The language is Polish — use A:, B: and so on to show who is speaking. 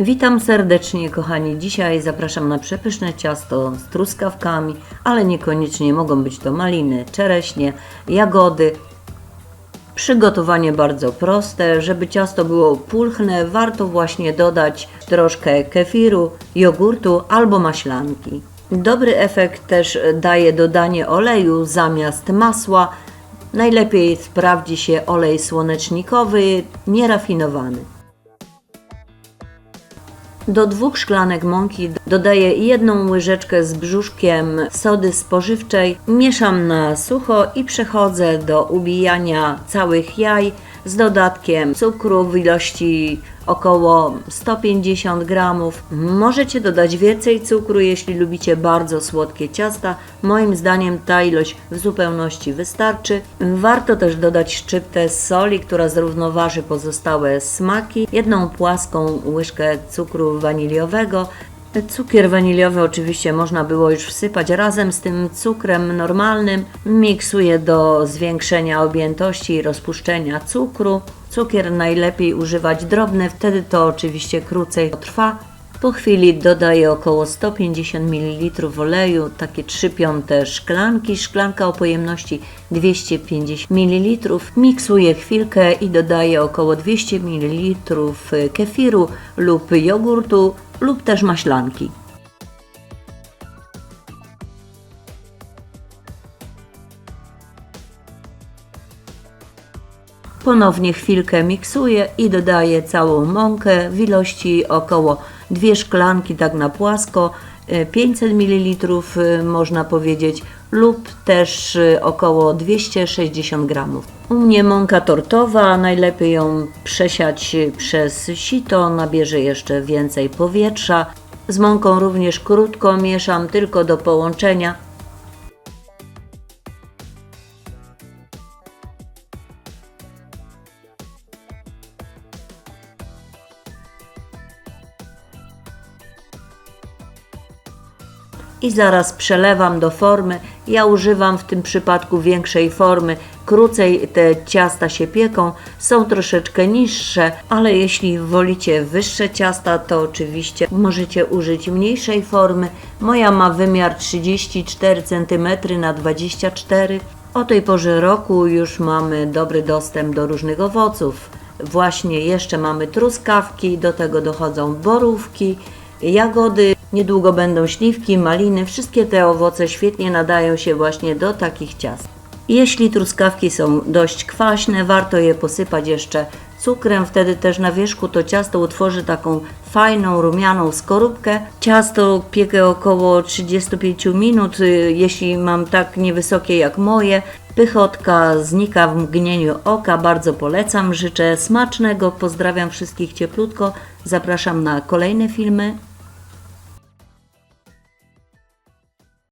A: Witam serdecznie, kochani. Dzisiaj zapraszam na przepyszne ciasto z truskawkami, ale niekoniecznie mogą być to maliny, czereśnie, jagody. Przygotowanie bardzo proste. Żeby ciasto było pulchne, warto właśnie dodać troszkę kefiru, jogurtu albo maślanki. Dobry efekt też daje dodanie oleju zamiast masła. Najlepiej sprawdzi się olej słonecznikowy, nierafinowany. Do dwóch szklanek mąki dodaję jedną łyżeczkę z brzuszkiem sody spożywczej. Mieszam na sucho i przechodzę do ubijania całych jaj z dodatkiem cukru w ilości około 150 gramów. Możecie dodać więcej cukru, jeśli lubicie bardzo słodkie ciasta. Moim zdaniem ta ilość w zupełności wystarczy. Warto też dodać szczyptę soli, która zrównoważy pozostałe smaki. Jedną płaską łyżkę cukru waniliowego. Cukier waniliowy oczywiście można było już wsypać razem z tym cukrem normalnym. Miksuję do zwiększenia objętości i rozpuszczenia cukru. Cukier najlepiej używać drobny, wtedy to oczywiście krócej trwa. Po chwili dodaję około 150 ml oleju, takie 3 piąte szklanki, szklanka o pojemności 250 ml. Miksuję chwilkę i dodaję około 200 ml kefiru lub jogurtu lub też maślanki. Ponownie chwilkę miksuję i dodaję całą mąkę w ilości około 2 szklanki, tak na płasko, 500 ml e, można powiedzieć, lub też e, około 260 gramów. U mnie mąka tortowa, najlepiej ją przesiać przez sito, nabierze jeszcze więcej powietrza. Z mąką również krótko mieszam, tylko do połączenia. I zaraz przelewam do formy. Ja używam w tym przypadku większej formy. Krócej te ciasta się pieką, są troszeczkę niższe, ale jeśli wolicie wyższe ciasta, to oczywiście możecie użyć mniejszej formy. Moja ma wymiar 34 cm na 24 O tej porze roku już mamy dobry dostęp do różnych owoców. Właśnie jeszcze mamy truskawki, do tego dochodzą borówki, jagody, niedługo będą śliwki, maliny. Wszystkie te owoce świetnie nadają się właśnie do takich ciast. Jeśli truskawki są dość kwaśne, warto je posypać jeszcze cukrem, wtedy też na wierzchu to ciasto utworzy taką fajną, rumianą skorupkę. Ciasto piekę około 35 minut, jeśli mam tak niewysokie jak moje. Pychotka znika w mgnieniu oka, bardzo polecam. Życzę smacznego, pozdrawiam wszystkich cieplutko, zapraszam na kolejne filmy.